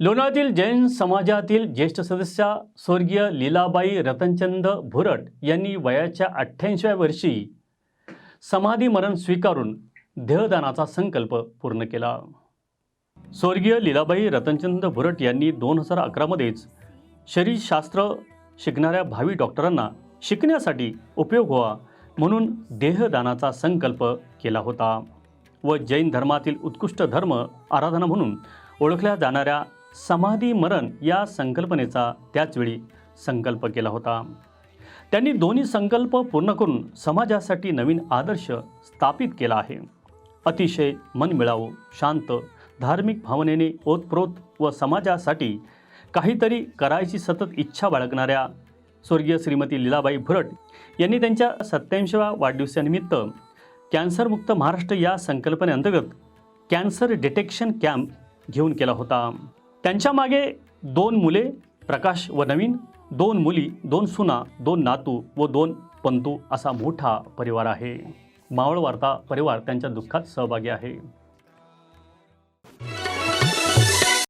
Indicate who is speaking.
Speaker 1: लोणावळ्यातील जैन समाजातील ज्येष्ठ सदस्या स्वर्गीय लीलाबाई रतनचंद भुरट यांनी वयाच्या अठ्ठ्याऐंशीव्या वर्षी समाधी मरण स्वीकारून देहदानाचा संकल्प पूर्ण केला. स्वर्गीय लीलाबाई रतनचंद भुरट यांनी दोन हजार अकरामध्येच शरीरशास्त्र शिकणाऱ्या भावी डॉक्टरांना शिकण्यासाठी उपयोग व्हावा म्हणून देहदानाचा संकल्प केला होता व जैन धर्मातील उत्कृष्ट धर्म आराधना म्हणून ओळखल्या जाणाऱ्या समाधी मरण या संकल्पनेचा त्याचवेळी संकल्प केला होता. त्यांनी दोन्ही संकल्प पूर्ण करून समाजासाठी नवीन आदर्श स्थापित केला आहे. अतिशय मनमिळावू शांत धार्मिक भावनेने ओतप्रोत व समाजासाठी काहीतरी करायची सतत इच्छा बाळगणाऱ्या स्वर्गीय श्रीमती लीलाबाई भुरट यांनी त्यांच्या सत्याऐंशीव्या वाढदिवसानिमित्त कॅन्सरमुक्त महाराष्ट्र या संकल्पनेअंतर्गत कॅन्सर डिटेक्शन कॅम्प घेऊन केला होता. त्यांच्या मागे दोन मुले प्रकाश व नवीन दोन मुली दोन सुना दोन नातू व दोन पंतू असा मोठा परिवार आहे. मावळ वार्ता परिवार त्यांच्या दुःखात सहभागी आहे.